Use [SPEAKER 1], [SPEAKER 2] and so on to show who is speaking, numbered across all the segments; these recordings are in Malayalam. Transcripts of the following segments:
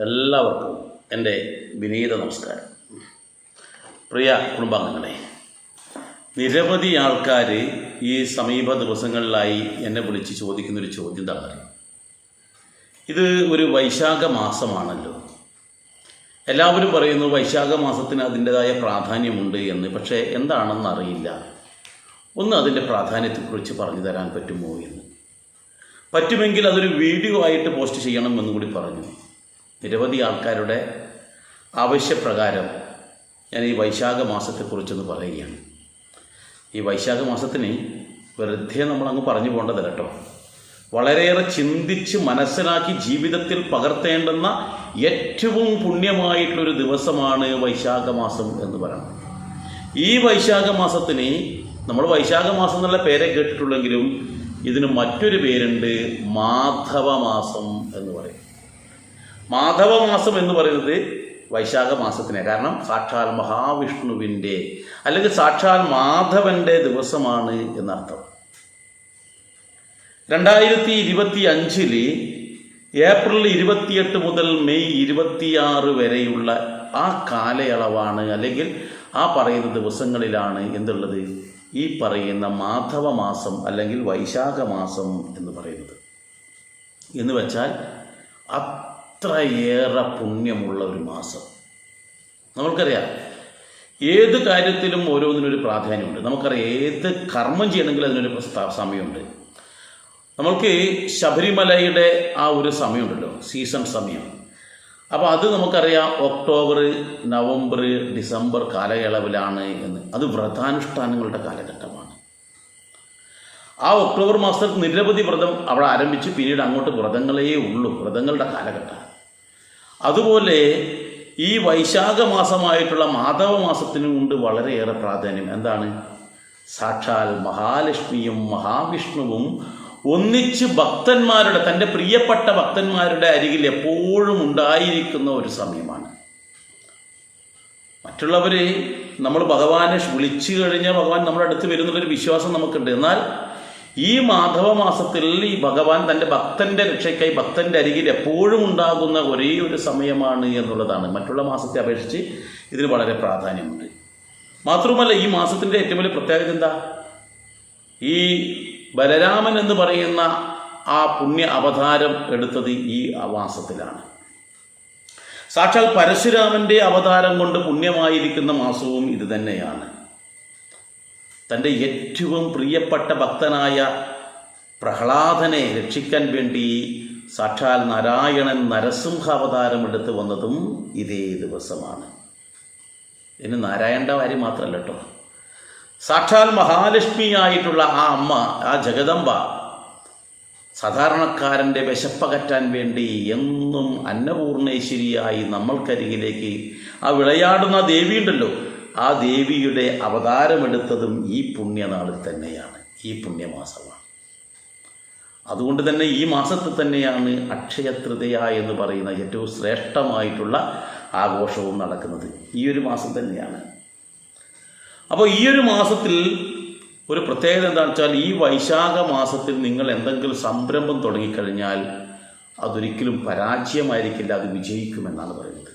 [SPEAKER 1] എല്ലാവർക്കും എന്റെ വിനീത നമസ്കാരം. പ്രിയ കുടുംബാംഗങ്ങളെ നിരവധി ആൾക്കാർ ഈ സമീപ ദിവസങ്ങളിലായി എന്നെ വിളിച്ച് ചോദിക്കുന്നൊരു ചോദ്യം തന്നെ ഇത് ഒരു വൈശാഖ മാസമാണല്ലോ. എല്ലാവരും പറയുന്നു വൈശാഖ മാസത്തിന് അതിന്റെതായ പ്രാധാന്യമുണ്ട് എന്ന്. പക്ഷേ എന്താണെന്ന് അറിയില്ല. ഒന്ന് അതിന്റെ പ്രാധാന്യത്തെക്കുറിച്ച് പറഞ്ഞു തരാൻ പറ്റുമോ എന്ന്. പറ്റുമെങ്കിൽ അതൊരു വീഡിയോ ആയിട്ട് പോസ്റ്റ് ചെയ്യണം എന്നും കൂടി പറഞ്ഞു. നിരവധി ആൾക്കാരുടെ ആവശ്യപ്രകാരം ഞാൻ ഈ വൈശാഖ മാസത്തെക്കുറിച്ചൊന്ന് പറയുകയാണ്. ഈ വൈശാഖ മാസത്തിന് വെറുതെ നമ്മൾ അങ്ങ് പറഞ്ഞു പോകേണ്ടതല്ല കേട്ടോ. വളരെയേറെ ചിന്തിച്ച് മനസ്സിലാക്കി ജീവിതത്തിൽ പകർത്തേണ്ടുന്ന ഏറ്റവും പുണ്യമായിട്ടുള്ളൊരു ദിവസമാണ് വൈശാഖ മാസം എന്ന് പറയുന്നത് ഈ വൈശാഖ മാസത്തിന് നമ്മൾ വൈശാഖ മാസം എന്നുള്ള പേരെ കേട്ടിട്ടുള്ളെങ്കിലും ഇതിന് മറ്റൊരു പേരുണ്ട് മാധവ മാസം എന്ന് പറയും. മാധവ മാസം എന്ന് പറയുന്നത് വൈശാഖ മാസത്തിനെ കാരണം സാക്ഷാൽ മഹാവിഷ്ണുവിന്റെ അല്ലെങ്കിൽ സാക്ഷാൽ മാധവന്റെ ദിവസമാണ് എന്നർത്ഥം. രണ്ടായിരത്തി ഇരുപത്തി അഞ്ചിൽ ഏപ്രിൽ ഇരുപത്തിയെട്ട് മുതൽ മെയ് ഇരുപത്തിയാറ് വരെയുള്ള ആ കാലയളവാണ് അല്ലെങ്കിൽ ആ പറയുന്ന ദിവസങ്ങളിലാണ് എന്തുള്ളത്? ഈ പറയുന്ന മാധവ മാസം അല്ലെങ്കിൽ വൈശാഖ മാസം എന്ന് പറയുന്നത്. എന്ന് വെച്ചാൽ അത്രയേറെ പുണ്യമുള്ള ഒരു മാസം. നമ്മൾക്കറിയാം ഏത് കാര്യത്തിലും ഓരോന്നിനൊരു പ്രാധാന്യമുണ്ട്. നമുക്കറിയാം ഏത് കർമ്മം ചെയ്യണമെങ്കിൽ അതിനൊരു സമയമുണ്ട്. നമ്മൾക്ക് ശബരിമലയുടെ ആ ഒരു സമയമുണ്ടല്ലോ സീസൺ സമയം. അപ്പോൾ അത് നമുക്കറിയാം ഒക്ടോബർ നവംബർ ഡിസംബർ കാലയളവിലാണ് എന്ന്. അത് വ്രതാനുഷ്ഠാനങ്ങളുടെ കാലഘട്ടമാണ് ആ ഒക്ടോബർ മാസത്തിൽ നിരവധി വ്രതം അവിടെ ആരംഭിച്ച് പിന്നീട് അങ്ങോട്ട് വ്രതങ്ങളേ ഉള്ളൂ വ്രതങ്ങളുടെ കാലഘട്ടം. അതുപോലെ ഈ വൈശാഖ മാസമായിട്ടുള്ള മാധവ മാസത്തിനും ഉണ്ട് വളരെയേറെ പ്രാധാന്യം. എന്താണ്? സാക്ഷാൽ മഹാലക്ഷ്മിയും മഹാവിഷ്ണുവും ഒന്നിച്ച് ഭക്തന്മാരുടെ തന്റെ പ്രിയപ്പെട്ട ഭക്തന്മാരുടെ അരികിൽ എപ്പോഴും ഉണ്ടായിരിക്കുന്ന ഒരു സമയമാണ്. മറ്റുള്ളവരെ നമ്മൾ ഭഗവാനെ വിളിച്ചു കഴിഞ്ഞാൽ ഭഗവാൻ നമ്മുടെ അടുത്ത് വരുന്നുള്ളൊരു വിശ്വാസം നമുക്കുണ്ട്. എന്നാൽ ഈ മാധവ മാസത്തിൽ ഈ ഭഗവാൻ തന്റെ ഭക്തന്റെ രക്ഷയ്ക്കായി ഭക്തന്റെ അരികിൽ എപ്പോഴും ഉണ്ടാകുന്ന ഒരേ ഒരു സമയമാണ് എന്നുള്ളതാണ്. മറ്റുള്ള മാസത്തെ അപേക്ഷിച്ച് ഇതിന് വളരെ പ്രാധാന്യമുണ്ട്. മാത്രമല്ല ഈ മാസത്തിന്റെ ഏറ്റവും വലിയ പ്രത്യേകത എന്താ? ഈ ബലരാമൻ എന്ന് പറയുന്ന ആ പുണ്യ അവതാരം എടുത്തത് ഈ മാസത്തിലാണ്. സാക്ഷാൽ പരശുരാമന്റെ അവതാരം കൊണ്ട് പുണ്യമായിരിക്കുന്ന മാസവും ഇത് തന്നെയാണ്. തന്റെ ഏറ്റവും പ്രിയപ്പെട്ട ഭക്തനായ പ്രഹ്ലാദനെ രക്ഷിക്കാൻ വേണ്ടി സാക്ഷാൽ നാരായണൻ നരസിംഹ അവതാരം എടുത്തു വന്നതും ഇതേ ദിവസമാണ്. ഇനി നാരായണന്റെ കാര്യം മാത്രമല്ല കേട്ടോ. സാക്ഷാൽ മഹാലക്ഷ്മിയായിട്ടുള്ള ആ അമ്മ ആ ജഗദമ്പ സാധാരണക്കാരന്റെ വിശപ്പകറ്റാൻ വേണ്ടി എന്നും അന്നപൂർണേശ്വരിയായി നമ്മൾക്കരികിലേക്ക് ആ വിളയാടുന്ന ദേവിയുണ്ടല്ലോ. ആ ദേവിയുടെ അവതാരമെടുത്തതും ഈ പുണ്യനാളിൽ തന്നെയാണ് ഈ പുണ്യമാസമാണ്. അതുകൊണ്ട് തന്നെ ഈ മാസത്തിൽ തന്നെയാണ് അക്ഷയതൃതയ എന്ന് പറയുന്ന ഏറ്റവും ശ്രേഷ്ഠമായിട്ടുള്ള ആഘോഷവും നടക്കുന്നത്. ഈ ഒരു മാസം തന്നെയാണ്. അപ്പോൾ ഈ ഒരു മാസത്തിൽ ഒരു പ്രത്യേകത എന്താണെന്ന് വെച്ചാൽ ഈ വൈശാഖ മാസത്തിൽ നിങ്ങൾ എന്തെങ്കിലും സംരംഭം തുടങ്ങിക്കഴിഞ്ഞാൽ അതൊരിക്കലും പരാജയമായിരിക്കില്ല അത് വിജയിക്കുമെന്നാണ് പറയുന്നത്.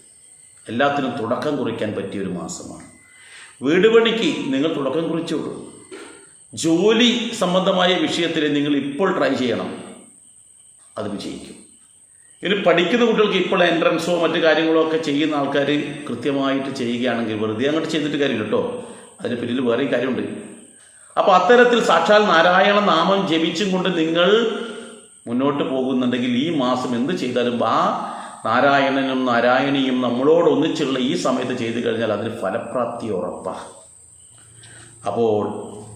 [SPEAKER 1] എല്ലാത്തിനും തുടക്കം കുറിക്കാൻ പറ്റിയ ഒരു മാസമാണ്. വീട് പണിക്ക് നിങ്ങൾ തുടക്കം കുറിച്ചോളൂ ജോലി സംബന്ധമായ വിഷയത്തിൽ നിങ്ങൾ ഇപ്പോൾ ട്രൈ ചെയ്യണം. അത് വിജയിക്കും. ഇനി പഠിക്കുന്ന കുട്ടികൾക്ക് ഇപ്പോൾ എൻട്രൻസോ മറ്റു കാര്യങ്ങളോ ഒക്കെ ചെയ്യുന്ന ആൾക്കാർ കൃത്യമായിട്ട് ചെയ്യുകയാണെങ്കിൽ വെറുതെ അങ്ങോട്ട് ചെയ്തിട്ട് കാര്യമില്ല കേട്ടോ അതിന് പിന്നിൽ വേറെയും കാര്യമുണ്ട്. അപ്പോൾ അത്തരത്തിൽ സാക്ഷാൽ നാരായണ നാമം ജപിച്ചും കൊണ്ട് നിങ്ങൾ മുന്നോട്ട് പോകുന്നുണ്ടെങ്കിൽ ഈ മാസം എന്ത് ചെയ്താലും ആ നാരായണനും നാരായണിയും നമ്മളോട് ഒന്നിച്ചുള്ള ഈ സമയത്ത് ചെയ്തു കഴിഞ്ഞാൽ അതിന് ഫലപ്രാപ്തി ഉറപ്പാണ് അപ്പോൾ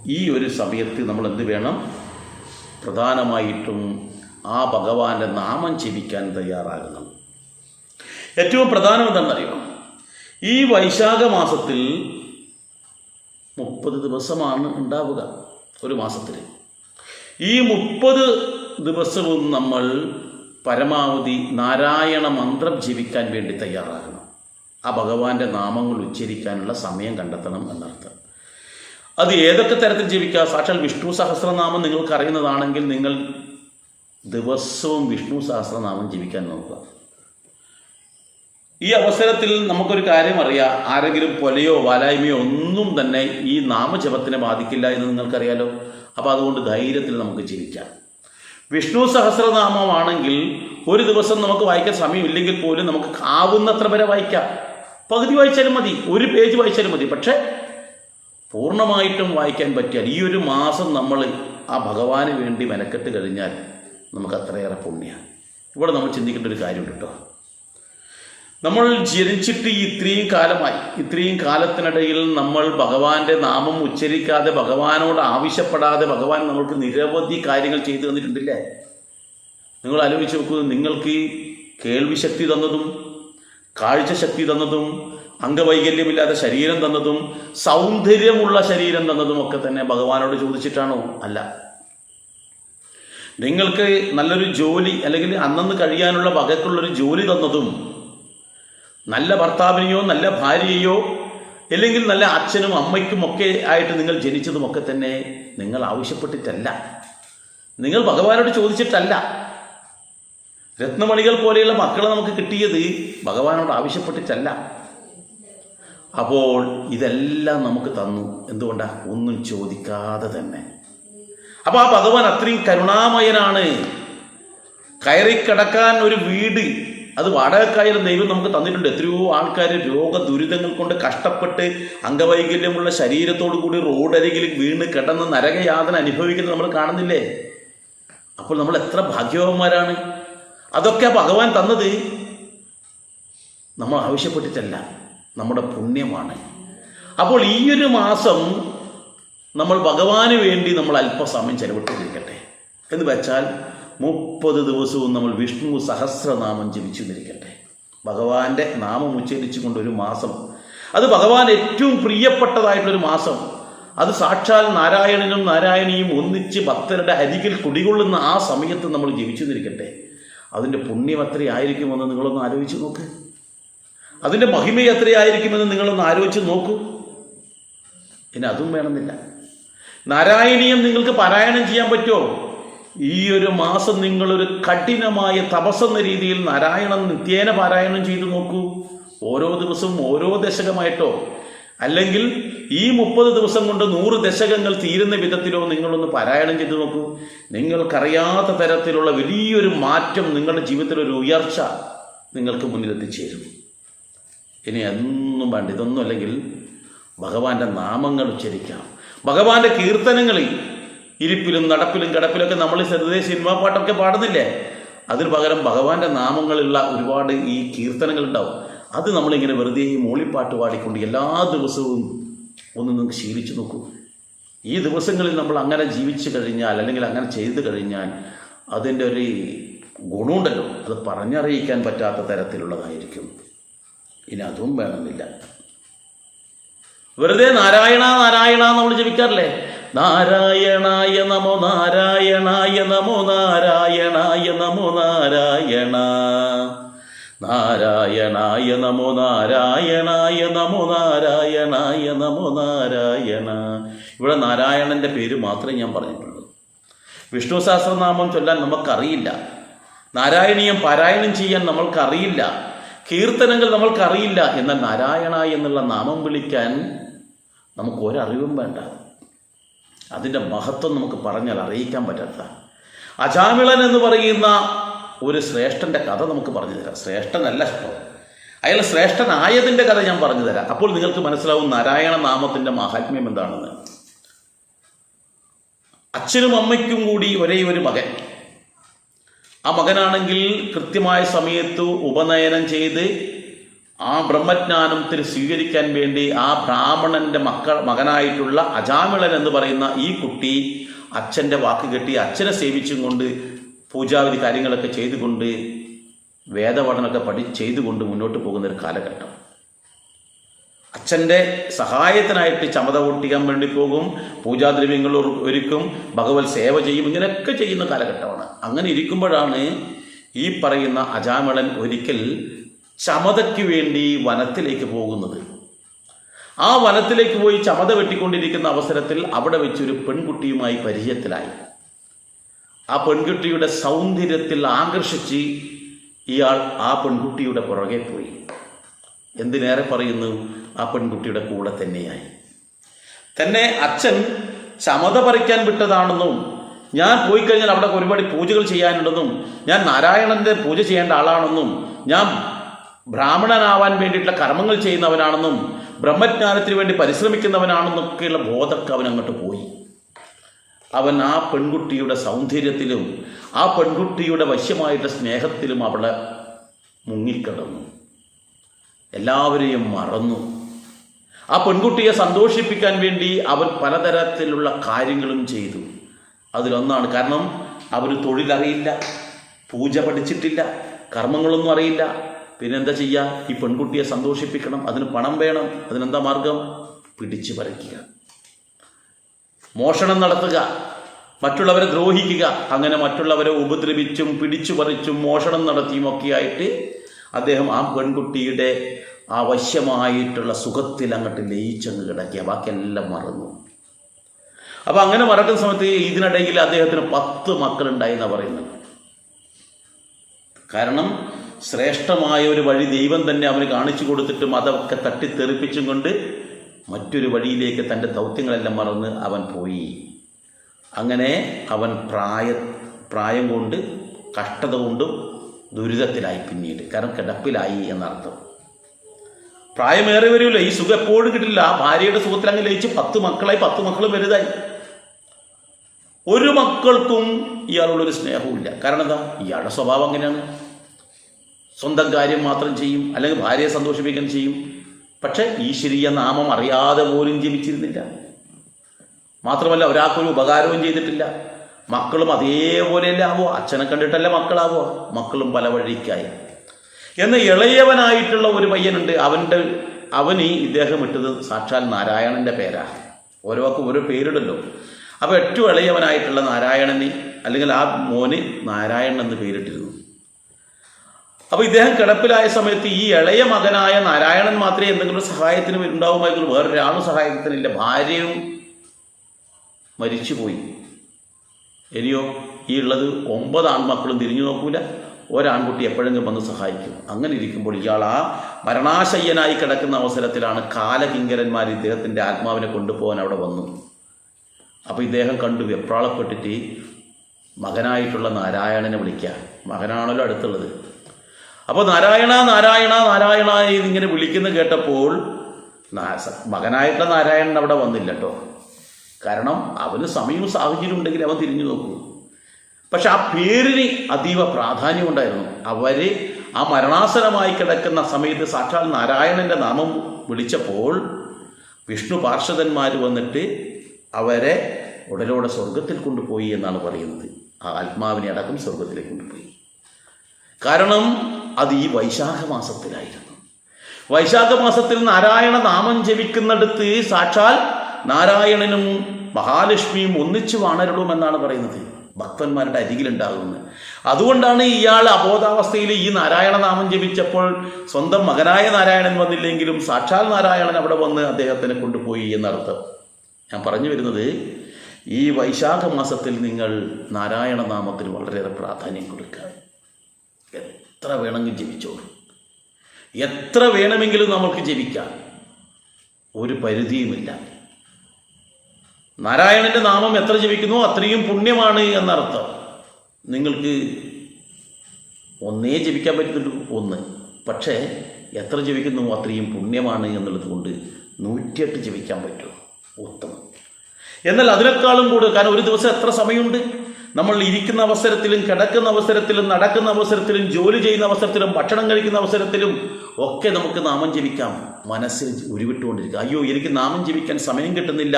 [SPEAKER 1] ഈ ഒരു സമയത്ത് നമ്മൾ എന്ത് വേണം? പ്രധാനമായിട്ടും ആ ഭഗവാന്റെ നാമം ജപിക്കാൻ തയ്യാറാകണം. ഏറ്റവും പ്രധാനം എന്താണെന്നറിയോ ഈ വൈശാഖ മാസത്തിൽ മുപ്പത് ദിവസമാണ് ഉണ്ടാവുക ഒരു മാസത്തിൽ ഈ മുപ്പത് ദിവസവും നമ്മൾ പരമാവധി നാരായണ മന്ത്രം ജീവിക്കാൻ വേണ്ടി തയ്യാറാകണം. ആ ഭഗവാന്റെ നാമങ്ങൾ ഉച്ചരിക്കാനുള്ള സമയം കണ്ടെത്തണം എന്നർത്ഥം. അത് ഏതൊക്കെ തരത്തിൽ ജീവിക്കുക സാക്ഷാൽ വിഷ്ണു സഹസ്രനാമം നിങ്ങൾക്ക് അറിയുന്നതാണെങ്കിൽ നിങ്ങൾ ദിവസവും വിഷ്ണു സഹസ്രനാമം ജീവിക്കാൻ നോക്കുക. ഈ അവസരത്തിൽ നമുക്കൊരു കാര്യം അറിയാം. ആരെങ്കിലും പൊലയോ വാലായ്മയോ ഒന്നും തന്നെ ഈ നാമജപത്തിനെ ബാധിക്കില്ല എന്ന് നിങ്ങൾക്കറിയാലോ? അപ്പോൾ അതുകൊണ്ട് ധൈര്യത്തിൽ നമുക്ക് ജീവിക്കാം വിഷ്ണു സഹസ്രനാമമാണെങ്കിൽ ഒരു ദിവസം നമുക്ക് വായിക്കാൻ സമയമില്ലെങ്കിൽ പോലും നമുക്ക് ആവുന്നത്ര വരെ വായിക്കാം. പകുതി വായിച്ചാലും മതി ഒരു പേജ് വായിച്ചാലും മതി. പക്ഷേ പൂർണമായിട്ടും വായിക്കാൻ പറ്റിയാൽ ഈ ഒരു മാസം നമ്മൾ ആ ഭഗവാന് വേണ്ടി മെനക്കെട്ട് കഴിഞ്ഞാൽ നമുക്ക് അത്രയേറെ പുണ്യമാണ് ഇവിടെ നമ്മൾ ചിന്തിക്കേണ്ട ഒരു കാര്യമുണ്ട് കേട്ടോ. നമ്മൾ ജനിച്ചിട്ട് ഇത്രയും കാലമായി ഇത്രയും കാലത്തിനിടയിൽ നമ്മൾ ഭഗവാന്റെ നാമം ഉച്ചരിക്കാതെ ഭഗവാനോട് ആവശ്യപ്പെടാതെ ഭഗവാൻ നമ്മൾക്ക് നിരവധി കാര്യങ്ങൾ ചെയ്തു തന്നിട്ടുണ്ടല്ലേ? നിങ്ങൾ ആലോചിച്ച് നോക്കൂ നിങ്ങൾക്ക് കേൾവി ശക്തി തന്നതും കാഴ്ച ശക്തി തന്നതും അംഗവൈകല്യമില്ലാത്ത ശരീരം തന്നതും സൗന്ദര്യമുള്ള ശരീരം തന്നതും ഒക്കെ തന്നെ ഭഗവാനോട് ചോദിച്ചിട്ടാണോ? അല്ല. നിങ്ങൾക്ക് നല്ലൊരു ജോലി അല്ലെങ്കിൽ അന്നന്ന് കഴിയാനുള്ള വകക്കുള്ളൊരു ജോലി തന്നതും നല്ല ഭർത്താവിനെയോ നല്ല ഭാര്യയെയോ അല്ലെങ്കിൽ നല്ല അച്ഛനും അമ്മയ്ക്കും ഒക്കെ ആയിട്ട് നിങ്ങൾ ജനിച്ചതുമൊക്കെ തന്നെ നിങ്ങൾ ആവശ്യപ്പെട്ടിട്ടല്ല. നിങ്ങൾ ഭഗവാനോട് ചോദിച്ചിട്ടല്ല. രത്നമണികൾ പോലെയുള്ള മക്കളെ നമുക്ക് കിട്ടിയത് ഭഗവാനോട് ആവശ്യപ്പെട്ടിട്ടല്ല. അപ്പോൾ ഇതെല്ലാം നമുക്ക് തന്നു. എന്തുകൊണ്ടാ? ഒന്നും ചോദിക്കാതെ തന്നെ. അപ്പോൾ ആ ഭഗവാൻ അത്രയും കരുണാമയനാണ്. കയറി കിടക്കാൻ ഒരു വീട് അത് വാടകക്കായാലും ദൈവം നമുക്ക് തന്നിട്ടുണ്ട്. എത്രയോ ആൾക്കാർ രോഗ ദുരിതങ്ങൾ കൊണ്ട് കഷ്ടപ്പെട്ട് അംഗവൈകല്യമുള്ള ശരീരത്തോടു കൂടി റോഡരികിൽ വീണ് കിടന്ന് നരകയാതന അനുഭവിക്കുന്നത് നമ്മൾ കാണുന്നില്ലേ? അപ്പോൾ നമ്മൾ എത്ര ഭാഗ്യവാന്മാരാണ്. അതൊക്കെ ഭഗവാൻ തന്നത് നമ്മൾ ആവശ്യപ്പെട്ടിട്ടല്ല. നമ്മുടെ പുണ്യമാണ്. അപ്പോൾ ഈ ഒരു മാസം നമ്മൾ ഭഗവാന് വേണ്ടി നമ്മൾ അല്പസമയം ചെലവിട്ടിരിക്കട്ടെ എന്ന് വെച്ചാൽ മുപ്പത് ദിവസവും നമ്മൾ വിഷ്ണു സഹസ്രനാമം ജപിച്ചു നിൽക്കട്ടെ ഭഗവാന്റെ നാമം ഉച്ചരിച്ചുകൊണ്ട് ഒരു മാസം. അത് ഭഗവാൻ ഏറ്റവും പ്രിയപ്പെട്ടതായിട്ടുള്ളൊരു മാസം. അത് സാക്ഷാൽ നാരായണനും നാരായണിയും ഒന്നിച്ച് ഭക്തരുടെ അരികിൽ കുടികൊള്ളുന്ന ആ സമയത്ത് നമ്മൾ ജപിച്ചു നിൽക്കട്ടെ അതിന്റെ പുണ്യം എത്രയായിരിക്കുമെന്ന് നിങ്ങളൊന്ന് ആലോചിച്ച് നോക്ക്. അതിന്റെ മഹിമ എത്രയായിരിക്കുമെന്ന് നിങ്ങളൊന്ന് ആലോചിച്ച് നോക്കൂ. ഇനി അതും വേണമെന്നില്ല. നാരായണീയം നിങ്ങൾക്ക് പാരായണം ചെയ്യാൻ പറ്റുമോ? ഈ ഒരു മാസം നിങ്ങളൊരു കഠിനമായ തപസ്സെന്ന രീതിയിൽ നാരായണം നിത്യേന പാരായണം ചെയ്തു നോക്കൂ. ഓരോ ദിവസവും ഓരോ ദശകമായിട്ടോ? അല്ലെങ്കിൽ ഈ മുപ്പത് ദിവസം കൊണ്ട് നൂറ് ദശകങ്ങൾ തീരുന്ന വിധത്തിലോ നിങ്ങളൊന്ന് പാരായണം ചെയ്തു നോക്കൂ. നിങ്ങൾക്കറിയാത്ത തരത്തിലുള്ള വലിയൊരു മാറ്റം നിങ്ങളുടെ ജീവിതത്തിൽ ഒരു ഉയർച്ച നിങ്ങൾക്ക് മുന്നിൽ എത്തിച്ചേരും ഇനി എന്നും വേണ്ട. ഇതൊന്നും അല്ലെങ്കിൽ ഭഗവാന്റെ നാമങ്ങൾ ഉച്ചരിക്കാം. ഭഗവാന്റെ കീർത്തനങ്ങളിൽ ഇരിപ്പിലും നടപ്പിലും കിടപ്പിലൊക്കെ നമ്മൾ ചെറുതേ സിനിമാ പാട്ടൊക്കെ പാടുന്നില്ലേ? അതിന് പകരം ഭഗവാന്റെ നാമങ്ങളുള്ള ഒരുപാട് ഈ കീർത്തനങ്ങൾ ഉണ്ടാവും. അത് നമ്മളിങ്ങനെ വെറുതെ ഈ മൂളിപ്പാട്ട് പാടിക്കൊണ്ട് എല്ലാ ദിവസവും ഒന്ന് നിങ്ങൾക്ക് ശീലിച്ചു നോക്കൂ. ഈ ദിവസങ്ങളിൽ നമ്മൾ അങ്ങനെ ജീവിച്ചു കഴിഞ്ഞാൽ അല്ലെങ്കിൽ അങ്ങനെ ചെയ്തു കഴിഞ്ഞാൽ അതിന്റെ ഒരു ഗുണമുണ്ടല്ലോ. അത് പറഞ്ഞറിയിക്കാൻ പറ്റാത്ത തരത്തിലുള്ളതായിരിക്കും. ഇനി അതും വേണമെന്നില്ല. വെറുതെ നാരായണ നാരായണ നമ്മൾ ജപിക്കാറില്ലേ? നാരായണായ നമോ നാരായണായ നമോ നാരായണായ നമോ നാരായണ. നാരായണായ നമോ നാരായണായ നമോ നാരായണായ നമോ നാരായണ. ഇവിടെ നാരായണന്റെ പേര് മാത്രമേ ഞാൻ പറഞ്ഞിട്ടുള്ളൂ. വിഷ്ണു സഹസ്രനാമം ചൊല്ലാൻ നമുക്കറിയില്ല. നാരായണീയം പാരായണം ചെയ്യാൻ നമ്മൾക്കറിയില്ല. കീർത്തനങ്ങൾ നമ്മൾക്കറിയില്ല. എന്നാൽ നാരായണ എന്നുള്ള നാമം വിളിക്കാൻ നമുക്ക് ഒരറിവും വേണ്ട. അതിന്റെ മഹത്വം നമുക്ക് പറഞ്ഞാൽ അറിയിക്കാൻ പറ്റാത്ത. അജാമിളൻ എന്ന് പറയുന്ന ഒരു ശ്രേഷ്ഠന്റെ കഥ നമുക്ക് പറഞ്ഞു തരാം. ശ്രേഷ്ഠനല്ല കേട്ടോ അയാൾ ശ്രേഷ്ഠനായതിന്റെ കഥ ഞാൻ പറഞ്ഞു തരാം. അപ്പോൾ നിങ്ങൾക്ക് മനസ്സിലാവും നാരായണ നാമത്തിന്റെ മഹാത്മ്യം എന്താണെന്ന്. അച്ഛനും അമ്മയ്ക്കും കൂടി ഒരേ ഒരു മകൻ. ആ മകനാണെങ്കിൽ കൃത്യമായ സമയത്ത് ഉപനയനം ചെയ്ത് ആ ബ്രഹ്മജ്ഞാനത്തിന് സ്വീകരിക്കാൻ വേണ്ടി ആ ബ്രാഹ്മണന്റെ മക്കൾ മകനായിട്ടുള്ള അജാമിളൻ എന്ന് പറയുന്ന ഈ കുട്ടി അച്ഛന്റെ വാക്ക് കെട്ടി അച്ഛനെ സേവിച്ചും കൊണ്ട് പൂജാവിധി കാര്യങ്ങളൊക്കെ ചെയ്തുകൊണ്ട് വേദപഠനമൊക്കെ പഠി ചെയ്തുകൊണ്ട് മുന്നോട്ട് പോകുന്ന ഒരു കാലഘട്ടം. അച്ഛന്റെ സഹായത്തിനായിട്ട് ചമത പൊട്ടിക്കാൻ വേണ്ടി പോകും പൂജാദ്രവ്യങ്ങൾ ഒരുക്കും ഭഗവത് സേവ ചെയ്യും ഇങ്ങനെയൊക്കെ ചെയ്യുന്ന കാലഘട്ടമാണ്. അങ്ങനെ ഇരിക്കുമ്പോഴാണ് ഈ പറയുന്ന അജാമിളൻ ഒരിക്കൽ ചമതയ്ക്ക് വേണ്ടി വനത്തിലേക്ക് പോകുന്നത്. ആ വനത്തിലേക്ക് പോയി ചമത വെട്ടിക്കൊണ്ടിരിക്കുന്ന അവസരത്തിൽ അവിടെ വെച്ചൊരു പെൺകുട്ടിയുമായി പരിചയത്തിലായി. ആ പെൺകുട്ടിയുടെ സൗന്ദര്യത്തിൽ ആകർഷിച്ച് ഇയാൾ ആ പെൺകുട്ടിയുടെ പുറകെ പോയി. എന്തിനേറെ പറയുന്നു? ആ പെൺകുട്ടിയുടെ കൂടെ തന്നെയായി. തന്നെ അച്ഛൻ ചമത പറിക്കാൻ വിട്ടതാണെന്നും ഞാൻ പോയി കഴിഞ്ഞാൽ അവിടെ ഒരുപാട് പൂജകൾ ചെയ്യാനുണ്ടെന്നും ഞാൻ നാരായണന്റെ പൂജ ചെയ്യേണ്ട ആളാണെന്നും ഞാൻ ബ്രാഹ്മണനാവാൻ വേണ്ടിയിട്ടുള്ള കർമ്മങ്ങൾ ചെയ്യുന്നവനാണെന്നും ബ്രഹ്മജ്ഞാനത്തിന് വേണ്ടി പരിശ്രമിക്കുന്നവനാണെന്നൊക്കെയുള്ള ബോധമൊക്കെ അവൻ അങ്ങോട്ട് പോയി. അവൻ ആ പെൺകുട്ടിയുടെ സൗന്ദര്യത്തിലും ആ പെൺകുട്ടിയുടെ വശ്യമായിട്ടുള്ള സ്നേഹത്തിലും അവളെ മുങ്ങിക്കിടന്നു. എല്ലാവരെയും മറന്നു. ആ പെൺകുട്ടിയെ സന്തോഷിപ്പിക്കാൻ വേണ്ടി അവൻ പലതരത്തിലുള്ള കാര്യങ്ങളും ചെയ്തു. അതിലൊന്നാണ് കാരണം അവന് തൊഴിലറിയില്ല പൂജ പഠിച്ചിട്ടില്ല കർമ്മങ്ങളൊന്നും അറിയില്ല. പിന്നെന്താ ചെയ്യുക ഈ പെൺകുട്ടിയെ സന്തോഷിപ്പിക്കണം അതിന് പണം വേണം അതിനെന്താ മാർഗം? പിടിച്ചു പറിക്കുക. മോഷണം നടത്തുക മറ്റുള്ളവരെ ദ്രോഹിക്കുക അങ്ങനെ മറ്റുള്ളവരെ ഉപദ്രവിച്ചും പിടിച്ചു പറിച്ചും മോഷണം നടത്തിയും ഒക്കെ ആയിട്ട് അദ്ദേഹം ആ പെൺകുട്ടിയുടെ ആവശ്യമായിട്ടുള്ള സുഖത്തിൽ അങ്ങോട്ട് ലയിച്ചങ്ങ് കിടക്കുക. ബാക്കിയെല്ലാം മറന്നു. അപ്പം അങ്ങനെ മറക്കുന്ന സമയത്ത് ഇതിനിടയിൽ അദ്ദേഹത്തിന് പത്ത് മക്കളുണ്ടായി എന്നാണ് പറയുന്നത്. കാരണം ശ്രേഷ്ഠമായ ഒരു വഴി ദൈവം തന്നെ അവന് കാണിച്ചു കൊടുത്തിട്ടും അതൊക്കെ തട്ടിത്തെറിപ്പിച്ചും കൊണ്ട് മറ്റൊരു വഴിയിലേക്ക് തന്റെ ദൗത്യങ്ങളെല്ലാം മറന്ന് അവൻ പോയി. അങ്ങനെ അവൻ പ്രായ പ്രായം കൊണ്ട് കഷ്ടത കൊണ്ടും ദുരിതത്തിലായി പിന്നീട്. കാരണം കിടപ്പിലായി എന്നർത്ഥം. പ്രായമേറെ വരുമല്ലോ ഈ സുഖം എപ്പോഴും കിട്ടില്ല. ഭാര്യയുടെ സുഖത്തിൽ അങ്ങ് ലയിച്ച് പത്ത് മക്കളായി പത്ത് മക്കളും വലുതായി. ഒരു മക്കൾക്കും ഇയാളോടൊരു സ്നേഹവുമില്ല. കാരണം എന്താ? ഇയാളുടെ സ്വഭാവം അങ്ങനെയാണ്. സ്വന്തം കാര്യം മാത്രം ചെയ്യും അല്ലെങ്കിൽ ഭാര്യയെ സന്തോഷിപ്പിക്കാൻ ചെയ്യും. പക്ഷേ ഈശ്വരീയ നാമം അറിയാതെ പോലും ജപിച്ചിരുന്നില്ല. മാത്രമല്ല ഒരാൾക്കൊരു ഉപകാരവും ചെയ്തിട്ടില്ല. മക്കളും അതേപോലെയല്ലേ ആവോ അച്ഛനെ കണ്ടിട്ടല്ല മക്കളാവോ മക്കളും പല വഴിക്കായി. എന്ന് ഇളയവനായിട്ടുള്ള ഒരു പയ്യനുണ്ട്. അവന്റെ അവന് ഇദ്ദേഹം ഇട്ടത് സാക്ഷാൽ നാരായണന്റെ പേരാ. ഓരോക്കും ഓരോ പേരിടല്ലോ. അപ്പോൾ ഏറ്റവും ഇളയവനായിട്ടുള്ള നാരായണന് അല്ലെങ്കിൽ ആ മോന് നാരായണൻ എന്ന് പേരിട്ടിരുന്നു. അപ്പോൾ ഇദ്ദേഹം കിടപ്പിലായ സമയത്ത് ഈ ഇളയ മകനായ നാരായണൻ മാത്രമേ എന്തെങ്കിലും സഹായത്തിന് ഉണ്ടാവുമായിരുന്നു വേറൊരാളും സഹായത്തിനില്ല. ഭാര്യയും മരിച്ചുപോയി. ഇനിയോ ഈ ഉള്ളത് ഒമ്പത് ആൺമക്കളും തിരിഞ്ഞു നോക്കൂല. ഒരാൺകുട്ടി എപ്പോഴെങ്കിലും വന്ന് സഹായിക്കും. അങ്ങനെ ഇരിക്കുമ്പോൾ ഇയാൾ ആ മരണാശയ്യനായി കിടക്കുന്ന അവസരത്തിലാണ് കാലകിങ്കരന്മാർ ഇദ്ദേഹത്തിന്റെ ആത്മാവിനെ കൊണ്ടുപോകാൻ അവിടെ വന്നു. അപ്പോൾ ഇദ്ദേഹം കണ്ടു വെപ്രാളപ്പെട്ടിട്ട് മകനായിട്ടുള്ള നാരായണനെ വിളിക്കുക. മകനാണല്ലോ അടുത്തുള്ളത്. അപ്പോൾ നാരായണ നാരായണ നാരായണ ഇതിങ്ങനെ വിളിക്കുന്ന കേട്ടപ്പോൾ മകനായിട്ടുള്ള നാരായണൻ അവിടെ വന്നില്ല കേട്ടോ കാരണം അവന് സമയവും സാഹചര്യം ഉണ്ടെങ്കിൽ അവൻ തിരിഞ്ഞു നോക്കൂ. പക്ഷെ ആ പേരിന് അതീവ പ്രാധാന്യമുണ്ടായിരുന്നു അവർ ആ മരണാസനമായി കിടക്കുന്ന സമയത്ത് സാക്ഷാൽ നാരായണന്റെ നാമം വിളിച്ചപ്പോൾ വിഷ്ണു പാർഷദന്മാർ വന്നിട്ട് അവരെ ഉടലോടെ സ്വർഗത്തിൽ കൊണ്ടുപോയി എന്നാണ് പറയുന്നത്. ആ ആത്മാവിനെ അടക്കം സ്വർഗത്തിലേക്ക് കൊണ്ടുപോയി. കാരണം അത് ഈ വൈശാഖ മാസത്തിലായിരുന്നു വൈശാഖ മാസത്തിൽ നാരായണ നാമം ജപിക്കുന്നിടത്ത് സാക്ഷാൽ നാരായണനും മഹാലക്ഷ്മിയും ഒന്നിച്ചു വാണരുളുമെന്നാണ് പറയുന്നത്. ഭക്തന്മാരുടെ അരികിലുണ്ടാകുന്നത്. അതുകൊണ്ടാണ് ഇയാൾ അബോധാവസ്ഥയിൽ ഈ നാരായണ നാമം ജപിച്ചപ്പോൾ സ്വന്തം മകനായ നാരായണൻ വന്നില്ലെങ്കിലും സാക്ഷാൽ നാരായണൻ അവിടെ വന്ന് അദ്ദേഹത്തിനെ കൊണ്ടുപോയി എന്നർത്ഥം. ഞാൻ പറഞ്ഞു വരുന്നത് ഈ വൈശാഖ മാസത്തിൽ നിങ്ങൾ നാരായണ നാമത്തിന് വളരെയേറെ പ്രാധാന്യം കൊടുക്കുക. എത്ര വേണമെങ്കിലും ജപിച്ചോളൂ എത്ര വേണമെങ്കിലും നമുക്ക് ജപിക്കാം ഒരു പരിധിയുമില്ല. നാരായണന്റെ നാമം എത്ര ജപിക്കുന്നു അത്രയും പുണ്യമാണ് എന്നർത്ഥം. നിങ്ങൾക്ക് ഒന്നേ ജപിക്കാൻ പറ്റുന്നുള്ളൂ ഒന്ന്. പക്ഷേ എത്ര ജപിക്കുന്നു അത്രയും പുണ്യമാണ് എന്നുള്ളത് കൊണ്ട് നൂറ്റിയെട്ട് ജപിക്കാൻ പറ്റും. ഉത്തമം. എന്നാൽ അതിനേക്കാളും കൂടുതൽ കാരണം ഒരു ദിവസം എത്ര സമയമുണ്ട്? നമ്മൾ ഇരിക്കുന്ന അവസരത്തിലും കിടക്കുന്ന അവസരത്തിലും നടക്കുന്ന അവസരത്തിലും ജോലി ചെയ്യുന്ന അവസരത്തിലും ഭക്ഷണം കഴിക്കുന്ന അവസരത്തിലും ഒക്കെ നമുക്ക് നാമം ജപിക്കാം. മനസ്സിൽ ഉരുവിട്ടുകൊണ്ടിരിക്കുക. അയ്യോ എനിക്ക് നാമം ജപിക്കാൻ സമയം കിട്ടുന്നില്ല.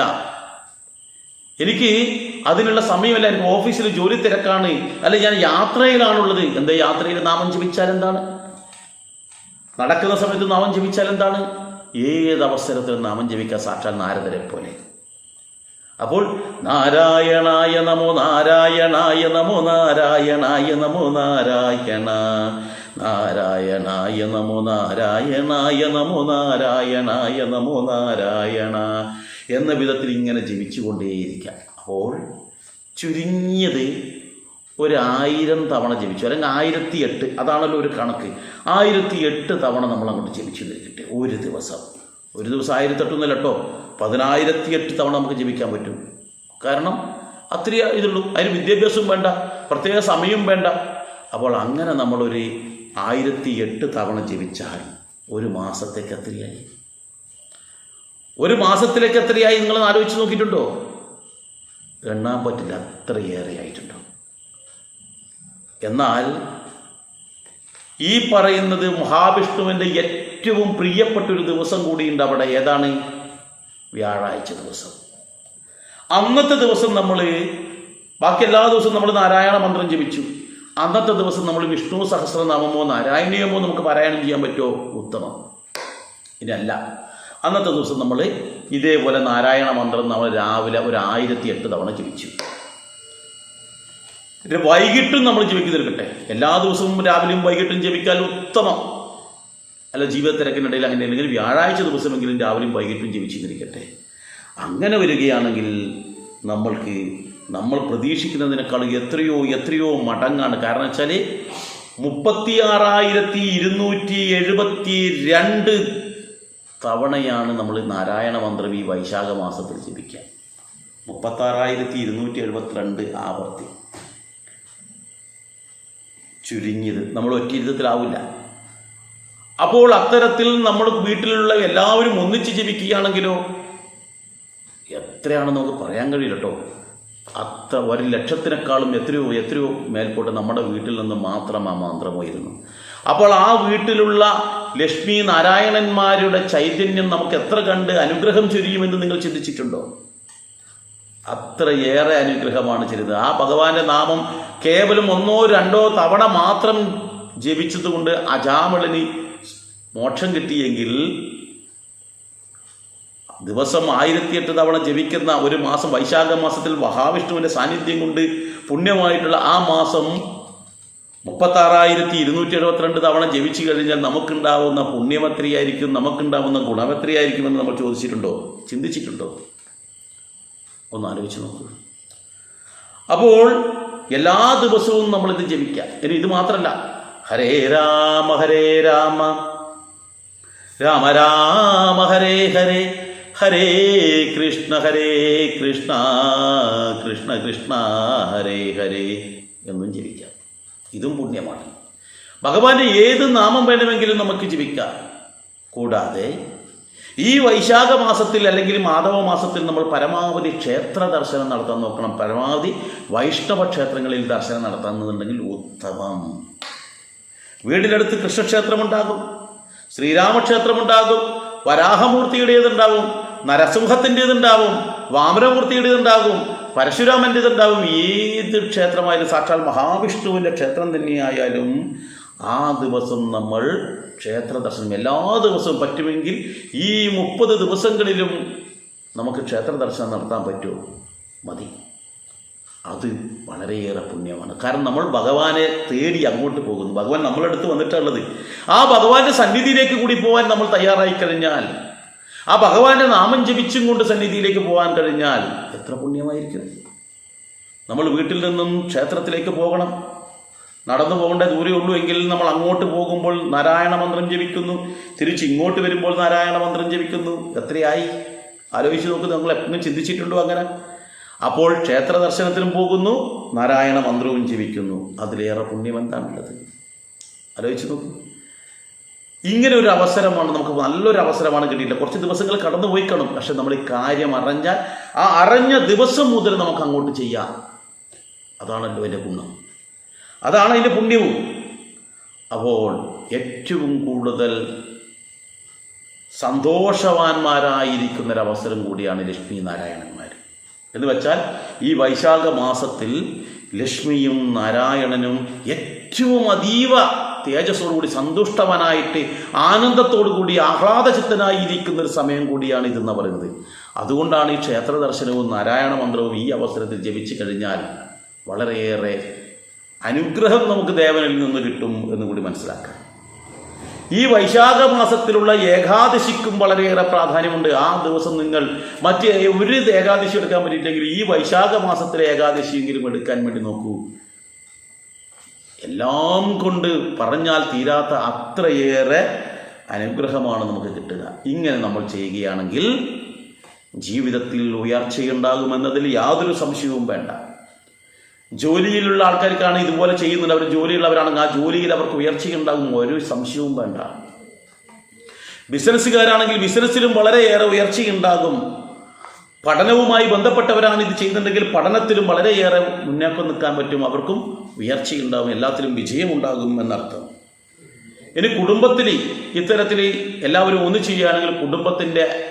[SPEAKER 1] എനിക്ക് അതിനുള്ള സമയമല്ല. എനിക്ക് ഓഫീസിൽ ജോലി തിരക്കാണ്. അല്ലെ ഞാൻ യാത്രയിലാണുള്ളത്. എന്താ യാത്രയിൽ നാമം ജപിച്ചാൽ എന്താണ്? നടക്കുന്ന സമയത്ത് നാമം ജപിച്ചാൽ എന്താണ്? ഏത് അവസരത്തിലും നാമം ജപിക്കാൻ സാക്ഷാൽ നാരദരെ പോലെ. അപ്പോൾ നാരായണായ നമോ നാരായണായ നമോ നാരായണായ നമോ നാരായണ. നാരായണായ നമോ നാരായണായ നമോ നാരായണായ നമോ നാരായണ എന്ന വിധത്തിൽ ഇങ്ങനെ ജപിച്ചുകൊണ്ടേയിരിക്കാം. അപ്പോൾ ചുരുങ്ങിയത് ഒരായിരം തവണ ജപിച്ചു. അല്ലെങ്കിൽ ആയിരത്തി എട്ട് അതാണല്ലോ ഒരു കണക്ക്. ആയിരത്തി എട്ട് തവണ നമ്മൾ അങ്ങോട്ട് ജപിച്ചു നിൽക്കട്ടെ ഒരു ദിവസം. ഒരു ദിവസം ആയിരത്തെട്ടൊന്നല്ലോ പതിനായിരത്തി എട്ട് തവണ നമുക്ക് ജീവിക്കാൻ പറ്റും. കാരണം അത്രയേ ഇതുള്ളൂ. അതിന് വിദ്യാഭ്യാസവും വേണ്ട പ്രത്യേക സമയവും വേണ്ട. അപ്പോൾ അങ്ങനെ നമ്മളൊരു ആയിരത്തി എട്ട് തവണ ജപിച്ചാൽ ഒരു മാസത്തേക്ക് എത്രയായി? ഒരു മാസത്തിലേക്ക് എത്രയായി? നിങ്ങൾ ആലോചിച്ച് നോക്കിയിട്ടുണ്ടോ? എണ്ണാൻ പറ്റില്ല അത്രയേറെ ആയിട്ടുണ്ടോ? എന്നാൽ ഈ പറയുന്നത് മഹാവിഷ്ണുവിന്റെ ഏറ്റവും പ്രിയപ്പെട്ട ഒരു ദിവസം കൂടിയുണ്ട് അവിടെ. ഏതാണ്? വ്യാഴാഴ്ച ദിവസം. അന്നത്തെ ദിവസം നമ്മൾ ബാക്കി എല്ലാ ദിവസവും നമ്മൾ നാരായണ മന്ത്രം ജപിച്ചു. അന്നത്തെ ദിവസം നമ്മൾ വിഷ്ണു സഹസ്രനാമമോ നാരായണീയമോ നമുക്ക് പാരായണം ചെയ്യാൻ പറ്റുമോ? ഉത്തമം. ഇതല്ല. അന്നത്തെ ദിവസം നമ്മൾ ഇതേപോലെ നാരായണ മന്ത്രം നമ്മൾ രാവിലെ ഒരു ആയിരത്തി എട്ട് തവണ ജപിച്ചു. വൈകിട്ടും നമ്മൾ ജപിക്കുന്നിരിക്കട്ടെ എല്ലാ ദിവസവും രാവിലെയും വൈകിട്ടും ജപിക്കാൻ ഉത്തമം. അല്ല ജീവിത തിരക്കിനിടയിൽ അങ്ങനെ അല്ലെങ്കിൽ വ്യാഴാഴ്ച ദിവസമെങ്കിലും രാവിലെയും വൈകിട്ടും ജീവിച്ചിരിക്കട്ടെ. അങ്ങനെ വരികയാണെങ്കിൽ നമ്മൾക്ക് നമ്മൾ പ്രതീക്ഷിക്കുന്നതിനേക്കാൾ എത്രയോ എത്രയോ മടങ്ങാണ്. കാരണം വെച്ചാൽ മുപ്പത്തി ആറായിരത്തി ഇരുന്നൂറ്റി എഴുപത്തി രണ്ട് തവണയാണ് നമ്മൾ നാരായണ മന്ത്രം ഈ വൈശാഖ മാസത്തിൽ ജപിക്കുക. മുപ്പത്താറായിരത്തി ഇരുന്നൂറ്റി എഴുപത്തിരണ്ട് ആവർത്തി. ചുരുങ്ങിയത് നമ്മൾ ഒറ്റ ഇരുത്തത്തിലാവില്ല അപ്പോൾ അത്തരത്തിൽ നമ്മൾ വീട്ടിലുള്ള എല്ലാവരും ഒന്നിച്ച് ജീവിക്കുകയാണെങ്കിലോ? എത്രയാണെന്ന് നമുക്ക് പറയാൻ കഴിയില്ല കേട്ടോ. അത്ര ഒരു ലക്ഷത്തിനേക്കാളും എത്രയോ എത്രയോ മേൽപോട്ട് നമ്മുടെ വീട്ടിൽ നിന്ന് മാത്രം ആ മന്ത്രമായിരുന്നു അപ്പോൾ ആ വീട്ടിലുള്ള ലക്ഷ്മി നാരായണന്മാരുടെ ചൈതന്യം നമുക്ക് എത്ര കണ്ട് അനുഗ്രഹം ചൊരിയുമെന്ന് നിങ്ങൾ ചിന്തിച്ചിട്ടുണ്ടോ? അത്രയേറെ അനുഗ്രഹമാണ് ചെയ്തത്. ആ ഭഗവാന്റെ നാമം കേവലം ഒന്നോ രണ്ടോ തവണ മാത്രം ജപിച്ചതുകൊണ്ട് അജാമിളന് മോക്ഷം കിട്ടിയെങ്കിൽ ദിവസം ആയിരത്തി എട്ട് തവണ ജപിക്കുന്ന ഒരു മാസം വൈശാഖ മാസത്തിൽ മഹാവിഷ്ണുവിന്റെ സാന്നിധ്യം കൊണ്ട് പുണ്യമായിട്ടുള്ള ആ മാസം മുപ്പത്താറായിരത്തി ഇരുന്നൂറ്റി എഴുപത്തിരണ്ട് തവണ ജപിച്ചു കഴിഞ്ഞാൽ നമുക്കുണ്ടാവുന്ന പുണ്യമെത്രയായിരിക്കും നമുക്കുണ്ടാവുന്ന ഗുണമെത്രയായിരിക്കുമെന്ന് നമ്മൾ ചോദിച്ചിട്ടുണ്ടോ? ചിന്തിച്ചിട്ടുണ്ടോ? ഒന്ന് ആലോചിച്ച് നോക്കുക അപ്പോൾ എല്ലാ ദിവസവും നമ്മളിത് ജപിക്കാം. ഇനി ഇത് മാത്രമല്ല ഹരേ രാമ ഹരേ രാമ. രാമ രാമ ഹരേ ഹരേ ഹരേ കൃഷ്ണ ഹരേ കൃഷ്ണ കൃഷ്ണ കൃഷ്ണ ഹരേ ഹരേ എന്നും ജപിക്കാം. ഇതും പുണ്യമാണ്. ഭഗവാന്റെ ഏത് നാമം വേണമെങ്കിലും നമുക്ക് ജപിക്കാം. കൂടാതെ ഈ വൈശാഖ മാസത്തിൽ അല്ലെങ്കിൽ മാധവ മാസത്തിൽ നമ്മൾ പരമാവധി ക്ഷേത്ര ദർശനം നടത്താൻ നോക്കണം. പരമാവധി വൈഷ്ണവ ക്ഷേത്രങ്ങളിൽ ദർശനം നടത്താമെന്നുണ്ടെങ്കിൽ ഉത്തമം. വീടിനടുത്ത് കൃഷ്ണക്ഷേത്രമുണ്ടാകും. ശ്രീരാമക്ഷേത്രമുണ്ടാകും വരാഹമൂർത്തിയുടേതുണ്ടാവും നരസിംഹത്തിന്റെതുണ്ടാവും വാമനമൂർത്തിയുടേതുണ്ടാകും പരശുരാമന്റെതുണ്ടാവും. ഏത് ക്ഷേത്രമായാലും സാക്ഷാൽ മഹാവിഷ്ണുവിന്റെ ക്ഷേത്രം തന്നെയായാലും ആ ദിവസം നമ്മൾ ക്ഷേത്ര ദർശനം എല്ലാ ദിവസവും പറ്റുമെങ്കിൽ ഈ മുപ്പത് ദിവസങ്ങളിലും നമുക്ക് ക്ഷേത്ര ദർശനം നടത്താൻ പറ്റുമോ മതി. അത് വളരെയേറെ പുണ്യമാണ്. കാരണം നമ്മൾ ഭഗവാനെ തേടി അങ്ങോട്ട് പോകുന്നു. ഭഗവാൻ നമ്മളടുത്ത് വന്നിട്ടുള്ളത് ആ ഭഗവാന്റെ സന്നിധിയിലേക്ക് കൂടി പോകാൻ നമ്മൾ തയ്യാറായി കഴിഞ്ഞാൽ ആ ഭഗവാന്റെ നാമം ജപിച്ചും കൊണ്ട് സന്നിധിയിലേക്ക് പോകാൻ കഴിഞ്ഞാൽ എത്ര പുണ്യമായിരിക്കും? നമ്മൾ വീട്ടിൽ നിന്നും ക്ഷേത്രത്തിലേക്ക് പോകണം. നടന്നു പോകേണ്ട ദൂരേ ഉള്ളൂ എങ്കിൽ നമ്മൾ അങ്ങോട്ട് പോകുമ്പോൾ നാരായണ മന്ത്രം ജപിക്കുന്നു. തിരിച്ച് ഇങ്ങോട്ട് വരുമ്പോൾ നാരായണ മന്ത്രം ജപിക്കുന്നു. എത്രയായി? ആലോചിച്ച് നോക്ക് നമ്മൾ എപ്പോഴും ചിന്തിച്ചിട്ടുണ്ടോ അങ്ങനെ? അപ്പോൾ ക്ഷേത്ര ദർശനത്തിനും പോകുന്നു നാരായണ മന്ത്രവും ജീവിക്കുന്നു അതിലേറെ പുണ്യം എന്താണുള്ളത് ആലോചിച്ച് നോക്കൂ. ഇങ്ങനെ ഒരു അവസരമാണ് നമുക്ക് നല്ലൊരു അവസരമാണ് കിട്ടിയില്ല കുറച്ച് ദിവസങ്ങൾ കടന്നു പോയി കാണും. പക്ഷെ നമ്മൾ ഈ കാര്യം അറിഞ്ഞാൽ ആ അറിഞ്ഞ ദിവസം മുതൽ നമുക്ക് അങ്ങോട്ട് ചെയ്യാം. അതാണല്ലോ എന്റെ ഗുണം. അതാണ് അതിന്റെ പുണ്യവും. അപ്പോൾ ഏറ്റവും കൂടുതൽ സന്തോഷവാന്മാരായിരിക്കുന്നൊരവസരം കൂടിയാണ് ലക്ഷ്മി നാരായണന്മാർ എന്ന് വെച്ചാൽ ഈ വൈശാഖ മാസത്തിൽ ലക്ഷ്മിയും നാരായണനും ഏറ്റവും അതീവ തേജസ്സോടുകൂടി സന്തുഷ്ടവനായിട്ട് ആനന്ദത്തോടു കൂടി ആഹ്ലാദചിത്തനായിരിക്കുന്ന ഒരു സമയം കൂടിയാണ് ഇതെന്ന് പറയുന്നത്. അതുകൊണ്ടാണ് ഈ ക്ഷേത്ര ദർശനവും നാരായണ മന്ത്രവും ഈ അവസരത്തിൽ ജപിച്ചു കഴിഞ്ഞാൽ വളരെയേറെ അനുഗ്രഹം നമുക്ക് ദേവനിൽ നിന്ന് കിട്ടും എന്ന് കൂടി മനസ്സിലാക്കാം. ഈ വൈശാഖ മാസത്തിലുള്ള ഏകാദശിക്കും വളരെയേറെ പ്രാധാന്യമുണ്ട്. ആ ദിവസം നിങ്ങൾ മറ്റ് ഒരു ഏകാദശി എടുക്കാൻ പറ്റിയില്ലെങ്കിൽ ഈ വൈശാഖ മാസത്തിലെ ഏകാദശിയെങ്കിലും എടുക്കാൻ വേണ്ടി നോക്കൂ. എല്ലാം കൊണ്ട് പറഞ്ഞാൽ തീരാത്ത അത്രയേറെ അനുഗ്രഹമാണ് നമുക്ക് കിട്ടുക. ഇങ്ങനെ നമ്മൾ ചെയ്യുകയാണെങ്കിൽ ജീവിതത്തിൽ ഉയർച്ചയുണ്ടാകുമെന്നതിൽ യാതൊരു സംശയവും വേണ്ട. ജോലിയിലുള്ള ആൾക്കാർക്കാണ് ഇതുപോലെ ചെയ്യുന്നത് അവർ ജോലിയുള്ളവരാണെങ്കിൽ ആ ജോലിയിൽ അവർക്ക് ഉയർച്ചയുണ്ടാകും. ഒരു സംശയവും വേണ്ട. ബിസിനസ്സുകാരാണെങ്കിൽ ബിസിനസ്സിലും വളരെയേറെ ഉയർച്ചയുണ്ടാകും. പഠനവുമായി ബന്ധപ്പെട്ടവരാണ് ഇത് ചെയ്യുന്നുണ്ടെങ്കിൽ പഠനത്തിലും വളരെയേറെ മുന്നേക്കം നിൽക്കാൻ പറ്റും. അവർക്കും ഉയർച്ചയുണ്ടാകും. എല്ലാത്തിലും വിജയമുണ്ടാകും എന്നർത്ഥം. ഇനി കുടുംബത്തിൽ ഇത്തരത്തിൽ എല്ലാവരും ഒന്ന് ചെയ്യുകയാണെങ്കിൽ കുടുംബത്തിന്റെ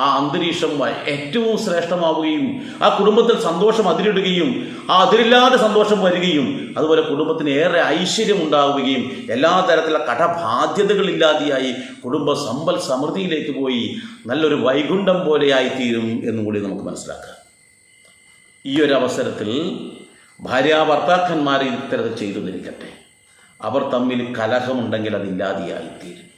[SPEAKER 1] ആ അന്തരീക്ഷം ഏറ്റവും ശ്രേഷ്ഠമാവുകയും ആ കുടുംബത്തിൽ സന്തോഷം അതിരിടുകയും ആ അതിരില്ലാതെ സന്തോഷം വരികയും അതുപോലെ കുടുംബത്തിന് ഏറെ ഐശ്വര്യം ഉണ്ടാവുകയും എല്ലാ തരത്തിലുള്ള കടബാധ്യതകളില്ലാതെയായി കുടുംബ സമ്പൽ സമൃദ്ധിയിലേക്ക് പോയി നല്ലൊരു വൈകുണ്ഠം പോലെയായി തീരും എന്നും കൂടി നമുക്ക് മനസ്സിലാക്കാം. ഈ ഒരു അവസരത്തിൽ ഭാര്യ ഭർത്താക്കന്മാർ ഇത്തരത്തിൽ ചെയ്തു നിൽക്കട്ടെ അവർ തമ്മിൽ കലഹമുണ്ടെങ്കിൽ അതില്ലാതെയായിത്തീരും.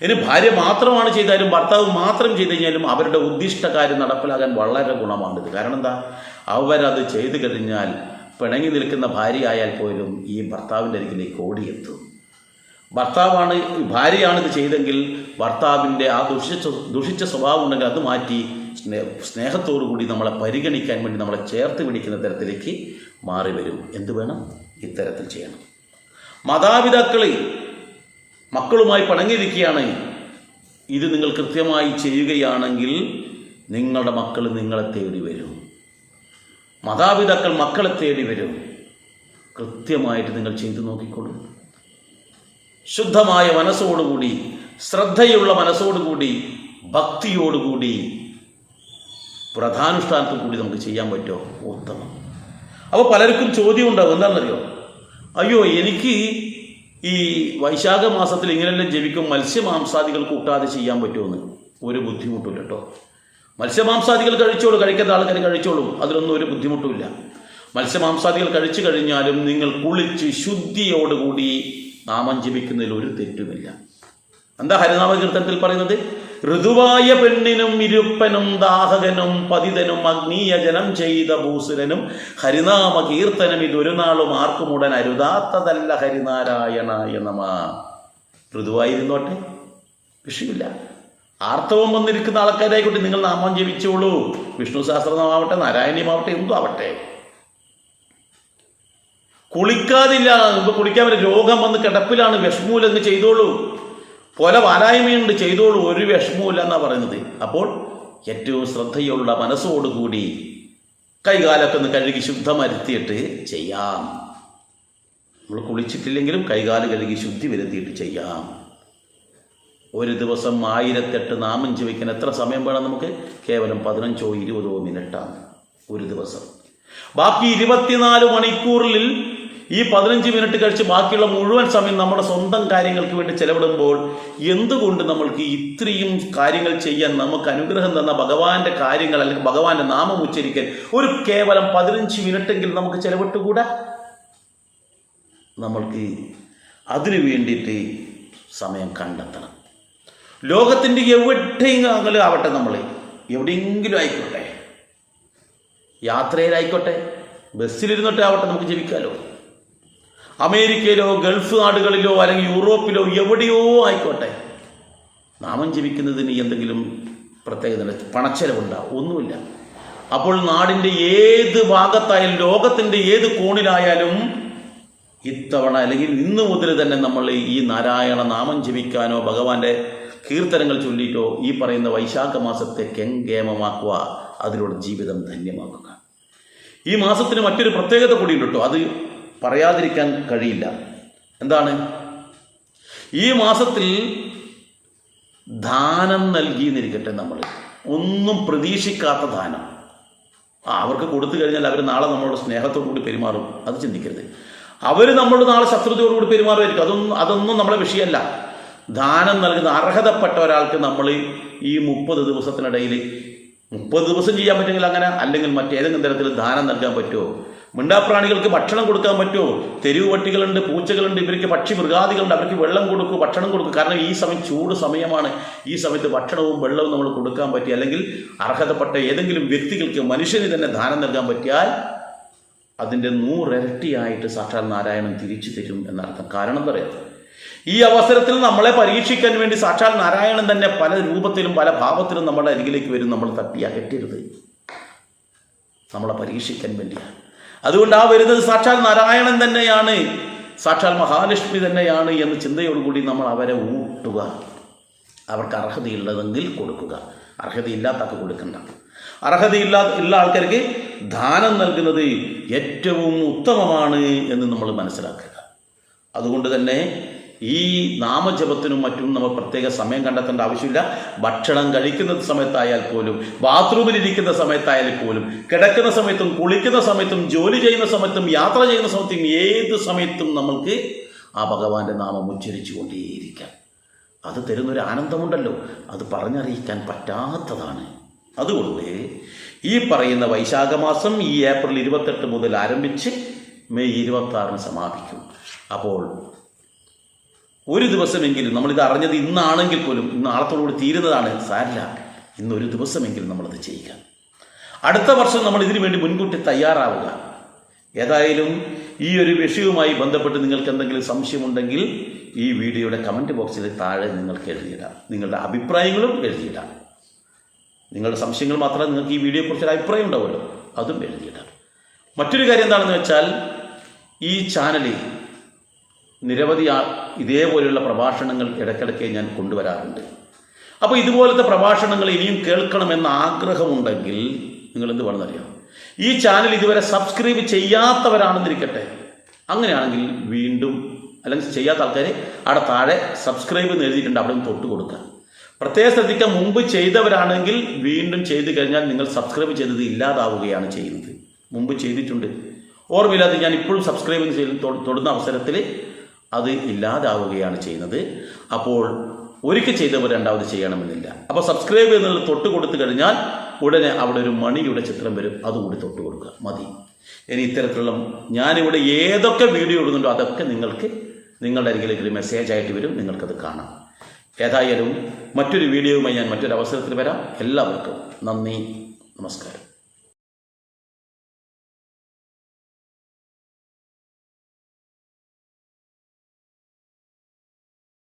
[SPEAKER 1] ഇനി ഭാര്യ മാത്രമാണ് ചെയ്താലും ഭർത്താവ് മാത്രം ചെയ്തു കഴിഞ്ഞാലും അവരുടെ ഉദ്ദിഷ്ട കാര്യം നടപ്പിലാകാൻ വളരെ ഗുണമാണിത് കാരണം എന്താ? അവരത് ചെയ്തു കഴിഞ്ഞാൽ പിണങ്ങി നിൽക്കുന്ന ഭാര്യ ആയാൽ പോലും ഈ ഭർത്താവിന്റെ അരികിലേക്ക് ഓടിയെത്തും ഭർത്താവാണ് ഭാര്യയാണ് ഇത് ചെയ്തെങ്കിൽ ഭർത്താവിന്റെ ആ ദുഷിച്ച ദുഷിച്ച സ്വഭാവം ഉണ്ടെങ്കിൽ അത് മാറ്റി സ്നേ സ്നേഹത്തോടു കൂടി നമ്മളെ പരിഗണിക്കാൻ വേണ്ടി നമ്മളെ ചേർത്ത് പിടിക്കുന്ന തരത്തിലേക്ക് മാറി വരും. എന്ത് വേണം? ഇത്തരത്തിൽ ചെയ്യണം. മാതാപിതാക്കളെ മക്കളുമായി പണങ്ങിയിരിക്കുകയാണ് ഇത് നിങ്ങൾ കൃത്യമായി ചെയ്യുകയാണെങ്കിൽ നിങ്ങളുടെ മക്കൾ നിങ്ങളെ തേടി വരും. മാതാപിതാക്കൾ മക്കളെ തേടി വരും. കൃത്യമായിട്ട് നിങ്ങൾ ചെയ്തു നോക്കിക്കൊള്ളൂ ശുദ്ധമായ മനസ്സോടുകൂടി ശ്രദ്ധയുള്ള മനസ്സോടുകൂടി ഭക്തിയോടുകൂടി പ്രധാനുഷ്ഠാനത്തിൽ കൂടി നമുക്ക് ചെയ്യാൻ പറ്റുമോ? ഉത്തമം. അപ്പോൾ പലർക്കും ചോദ്യം ഉണ്ടാവും എന്താണെന്നറിയോ? അയ്യോ എനിക്ക് ഈ വൈശാഖ മാസത്തിൽ ഇങ്ങനെല്ലാം ജപിക്കും? മത്സ്യമാംസാദികൾ കൂട്ടാതെ ചെയ്യാൻ പറ്റുമെന്ന്. ഒരു ബുദ്ധിമുട്ടില്ല കേട്ടോ മത്സ്യമാംസാദികൾ കഴിച്ചോളൂ കഴിക്കുന്ന ആൾക്കാർ കഴിച്ചോളൂ. അതിലൊന്നും ഒരു ബുദ്ധിമുട്ടുമില്ല മത്സ്യമാംസാദികൾ കഴിച്ചു കഴിഞ്ഞാലും നിങ്ങൾ കുളിച്ച് ശുദ്ധിയോടുകൂടി നാമം ജപിക്കുന്നതിൽ ഒരു തെറ്റുമില്ല. എന്താ ഹരിനാമ കീർത്തനത്തിൽ പറയുന്നത്? ഋതുവായ പെണ്ണിനും ഇരുപ്പനും ദാഹകനും പതിതനും അഗ്നീയജനം ചെയ്ത ഭൂസുരനും ഹരിനാമ കീർത്തനം ഇതൊരു നാളും ആർക്കും ഉടൻ അരുതാത്തതല്ല ഹരിനാരായണായ നമ. ഋതുവായിരുന്നോട്ടെ? വിഷയമില്ല ആർത്തവം വന്നിരിക്കുന്ന ആൾക്കാരായിക്കോട്ടെ നിങ്ങൾ നാമം ജപിച്ചോളൂ. വിഷ്ണു സഹസ്രനാമാവട്ടെ നാരായണീയമാവട്ടെ എന്തോ ആവട്ടെ കുളിക്കാതില്ല ഇപ്പൊ കുളിക്കാൻ പറ്റും രോഗം വന്ന് കിടപ്പിലാണ് വിഷമൂലങ്ങ് ചെയ്തോളൂ. പൊല വാരായ്മയുണ്ട് ചെയ്തോളൂ ഒരു വിഷമവുമില്ല എന്നാ പറയുന്നത്. അപ്പോൾ ഏറ്റവും ശ്രദ്ധയുള്ള മനസ്സോടുകൂടി കൈകാലൊക്കെ ഒന്ന് കഴുകി ശുദ്ധമരുത്തിയിട്ട് ചെയ്യാം. നമ്മൾ കുളിച്ചിട്ടില്ലെങ്കിലും കൈകാൽ കഴുകി ശുദ്ധി വരുത്തിയിട്ട് ചെയ്യാം. ഒരു ദിവസം ആയിരത്തെട്ട് നാമം ജപിക്കാൻ എത്ര സമയം വേണം നമുക്ക്? കേവലം പതിനഞ്ചോ ഇരുപതോ മിനിറ്റാണ് ഒരു ദിവസം. ബാക്കി ഇരുപത്തിനാല് മണിക്കൂറിൽ ഈ പതിനഞ്ച് മിനിറ്റ് കഴിച്ച് ബാക്കിയുള്ള മുഴുവൻ സമയം നമ്മുടെ സ്വന്തം കാര്യങ്ങൾക്ക് വേണ്ടി ചെലവിടുമ്പോൾ എന്തുകൊണ്ട് നമ്മൾക്ക് ഇത്രയും കാര്യങ്ങൾ ചെയ്യാൻ നമുക്ക് അനുഗ്രഹം തന്ന ഭഗവാന്റെ കാര്യങ്ങൾ അല്ലെങ്കിൽ ഭഗവാന്റെ നാമം ഉച്ചരിക്കാൻ ഒരു കേവലം പതിനഞ്ച് മിനിറ്റെങ്കിലും നമുക്ക് ചെലവിട്ടുകൂടാ? നമ്മൾക്ക് അതിനു വേണ്ടിയിട്ട് സമയം കണ്ടെത്തണം. ലോകത്തിന്റെ എവിടെയെങ്കിലും ആവട്ടെ നമ്മൾ എവിടെയെങ്കിലും ആയിക്കോട്ടെ. യാത്രയിലായിക്കോട്ടെ. ബസ്സിലിരുന്നിട്ട് ആവട്ടെ നമുക്ക് ജപിക്കാലോ അമേരിക്കയിലോ ഗൾഫ് നാടുകളിലോ അല്ലെങ്കിൽ യൂറോപ്പിലോ എവിടെയോ ആയിക്കോട്ടെ. നാമം ജപിക്കുന്നതിന് എന്തെങ്കിലും പ്രത്യേകത പണച്ചെലവുണ്ടാവും. ഒന്നുമില്ല. അപ്പോൾ നാടിന്റെ ഏത് ഭാഗത്തായാലും ലോകത്തിന്റെ ഏത് കോണിലായാലും ഇത്തവണ അല്ലെങ്കിൽ ഇന്നു മുതൽ തന്നെ നമ്മൾ ഈ നാരായണ നാമം ജപിക്കാനോ ഭഗവാന്റെ കീർത്തനങ്ങൾ ചൊല്ലിയിട്ടോ ഈ പറയുന്ന വൈശാഖ മാസത്തെ കെങ്കേമമാക്കുക അതിലൂടെ ജീവിതം ധന്യമാക്കുക. ഈ മാസത്തിന് മറ്റൊരു പ്രത്യേകത കൂടിയുണ്ട് കേട്ടോ. അത് പറയാതിരിക്കാൻ കഴിയില്ല. എന്താണ്? ഈ മാസത്തിൽ ദാനം നൽകിയെന്നിരിക്കട്ടെ നമ്മൾ. ഒന്നും പ്രതീക്ഷിക്കാത്ത ദാനം. ആ അവർക്ക് കൊടുത്തു കഴിഞ്ഞാൽ അവർ നാളെ നമ്മളോട് സ്നേഹത്തോടു കൂടി പെരുമാറും. അത് ചിന്തിക്കരുത്. അവർ നമ്മളോട് നാളെ ശത്രുതയോടുകൂടി പെരുമാറുമായിരിക്കും. അതൊന്നും അതൊന്നും നമ്മളെ വിഷയമല്ല. ദാനം നൽകുന്ന അർഹതപ്പെട്ട ഒരാൾക്ക് നമ്മൾ ഈ മുപ്പത് ദിവസത്തിനിടയിൽ മുപ്പത് ദിവസം ചെയ്യാൻ പറ്റുമെങ്കിൽ അങ്ങനെ അല്ലെങ്കിൽ മറ്റേതെങ്കിലും തരത്തിൽ ദാനം നൽകാൻ പറ്റുമോ? മിണ്ടാപ്രാണികൾക്ക് ഭക്ഷണം കൊടുക്കാൻ പറ്റുമോ? തെരുവ് പട്ടികളുണ്ട് പൂച്ചകളുണ്ട് ഇവർക്ക് പക്ഷി മൃഗാദികളുണ്ട് അവർക്ക് വെള്ളം കൊടുക്കും ഭക്ഷണം കൊടുക്കും. കാരണം ഈ സമയം ചൂട് സമയമാണ്. ഈ സമയത്ത് ഭക്ഷണവും വെള്ളവും നമ്മൾ കൊടുക്കാൻ പറ്റി അല്ലെങ്കിൽ അർഹതപ്പെട്ട ഏതെങ്കിലും വ്യക്തികൾക്ക് മനുഷ്യന് തന്നെ ദാനം നൽകാൻ പറ്റിയാൽ അതിന്റെ നൂറിരട്ടിയായിട്ട് സാക്ഷാൽ നാരായണൻ തിരിച്ചു തരും എന്നർത്ഥം. കാരണം എന്താ പറയുക ഈ അവസരത്തിൽ നമ്മളെ പരീക്ഷിക്കാൻ വേണ്ടി സാക്ഷാൽ നാരായണൻ തന്നെ പല രൂപത്തിലും പല ഭാവത്തിലും നമ്മുടെ അരികിലേക്ക് വരും. നമ്മൾ തട്ടി അകറ്റരുത്. നമ്മളെ പരീക്ഷിക്കാൻ വേണ്ടിയാണ്. അതുകൊണ്ട് ആ വരുന്നത് സാക്ഷാൽ നാരായണൻ തന്നെയാണ് സാക്ഷാൽ മഹാലക്ഷ്മി തന്നെയാണ് എന്ന ചിന്തയോടുകൂടി നമ്മൾ അവരെ ഊട്ടുക. അവർക്ക് അർഹതയുള്ളതെങ്കിൽ കൊടുക്കുക. അർഹതയില്ലാത്തവർക്ക് കൊടുക്കണ്ട. അർഹതയില്ലാത്ത ഉള്ള ആൾക്കാർക്ക് ദാനം നൽകുന്നത് ഏറ്റവും ഉത്തമമാണ് എന്ന് നമ്മൾ മനസ്സിലാക്കുക. അതുകൊണ്ട് തന്നെ ഈ നാമജപത്തിനും മറ്റും നമ്മൾ പ്രത്യേക സമയം കണ്ടെത്തേണ്ട ആവശ്യമില്ല. ഭക്ഷണം കഴിക്കുന്ന സമയത്തായാൽ പോലും ബാത്റൂമിൽ ഇരിക്കുന്ന സമയത്തായാൽ പോലും കിടക്കുന്ന സമയത്തും കുളിക്കുന്ന സമയത്തും ജോലി ചെയ്യുന്ന സമയത്തും യാത്ര ചെയ്യുന്ന സമയത്തും ഏത് സമയത്തും നമ്മൾക്ക് ആ ഭഗവാന്റെ നാമം ഉച്ചരിച്ചു കൊണ്ടേയിരിക്കാം അത് തരുന്നൊരു ആനന്ദമുണ്ടല്ലോ. അത് പറഞ്ഞറിയിക്കാൻ പറ്റാത്തതാണ്. അതുകൊണ്ട് ഈ പറയുന്ന വൈശാഖ മാസം ഈ ഏപ്രിൽ ഇരുപത്തെട്ട് മുതൽ ആരംഭിച്ച് മെയ് ഇരുപത്തി സമാപിക്കും. അപ്പോൾ ഒരു ദിവസമെങ്കിലും നമ്മളിത് അറിഞ്ഞത് ഇന്നാണെങ്കിൽ പോലും ഇന്ന് ആളത്തോടുകൂടി തീരുന്നതാണ് സാരില്ല. ഇന്നൊരു ദിവസമെങ്കിലും നമ്മളത് ചെയ്യുക അടുത്ത വർഷം നമ്മൾ ഇതിനു വേണ്ടി മുൻകൂട്ടി തയ്യാറാവുക. ഏതായാലും ഈ ഒരു വിഷയവുമായി ബന്ധപ്പെട്ട് നിങ്ങൾക്ക് എന്തെങ്കിലും സംശയമുണ്ടെങ്കിൽ ഈ വീഡിയോയുടെ കമന്റ് ബോക്സിൽ താഴെ നിങ്ങൾക്ക് എഴുതിയിടാം. നിങ്ങളുടെ അഭിപ്രായങ്ങളും എഴുതിയിടാം. നിങ്ങളുടെ സംശയങ്ങൾ മാത്രമേ നിങ്ങൾക്ക് ഈ വീഡിയോയെക്കുറിച്ച് ഒരു അഭിപ്രായം ഉണ്ടാവുള്ളൂ. അതും എഴുതിയിടാം. മറ്റൊരു കാര്യം എന്താണെന്ന് വെച്ചാൽ ഈ ചാനലിൽ നിരവധി ഇതേപോലെയുള്ള പ്രഭാഷണങ്ങൾ ഇടയ്ക്കിടയ്ക്ക് ഞാൻ കൊണ്ടുവരാറുണ്ട്. അപ്പോൾ ഇതുപോലത്തെ പ്രഭാഷണങ്ങൾ ഇനിയും കേൾക്കണമെന്ന ആഗ്രഹമുണ്ടെങ്കിൽ നിങ്ങൾ എന്ത് വേണമെന്നറിയാം? ഈ ചാനൽ ഇതുവരെ സബ്സ്ക്രൈബ് ചെയ്യാത്തവരാണെന്നിരിക്കട്ടെ. അങ്ങനെയാണെങ്കിൽ വീണ്ടും അല്ലെങ്കിൽ ചെയ്യാത്ത ആൾക്കാർ അവിടെ താഴെ സബ്സ്ക്രൈബ് എന്ന് എഴുതിയിട്ടുണ്ട് അവിടെ തൊട്ട് കൊടുക്കുക. പ്രത്യേകം ശ്രദ്ധിക്കാൻ മുമ്പ് ചെയ്തവരാണെങ്കിൽ വീണ്ടും ചെയ്തു കഴിഞ്ഞാൽ നിങ്ങൾ സബ്സ്ക്രൈബ് ചെയ്തത് ഇല്ലാതാവുകയാണ് ചെയ്യുന്നത്. മുമ്പ് ചെയ്തിട്ടുണ്ട്. ഓർമ്മയില്ലാതെ ഞാൻ ഇപ്പോഴും സബ്സ്ക്രൈബ് ചെയ്യുന്ന തൊടുന്ന അവസരത്തിൽ അത് ഇല്ലാതാവുകയാണ് ചെയ്യുന്നത്. അപ്പോൾ ഒരിക്കൽ ചെയ്തവർ രണ്ടാമത് ചെയ്യണമെന്നില്ല. അപ്പോൾ സബ്സ്ക്രൈബ് എന്നുള്ളത് തൊട്ട് കൊടുത്തു കഴിഞ്ഞാൽ ഉടനെ അവിടെ ഒരു മണിയുടെ ചിത്രം വരും. അതുകൂടി തൊട്ട് കൊടുക്കുക. മതി. ഇനി ഇത്തരത്തിലുള്ള ഞാനിവിടെ ഏതൊക്കെ വീഡിയോ ഇടുന്നുണ്ടോ അതൊക്കെ നിങ്ങൾക്ക് നിങ്ങളുടെ അരികിലേക്ക് ഒരു മെസ്സേജ് ആയിട്ട് വരും. നിങ്ങൾക്കത് കാണാം. ഏതായാലും മറ്റൊരു വീഡിയോയുമായി ഞാൻ മറ്റൊരു അവസരത്തിൽ വരാം. എല്ലാവർക്കും നന്ദി. നമസ്കാരം.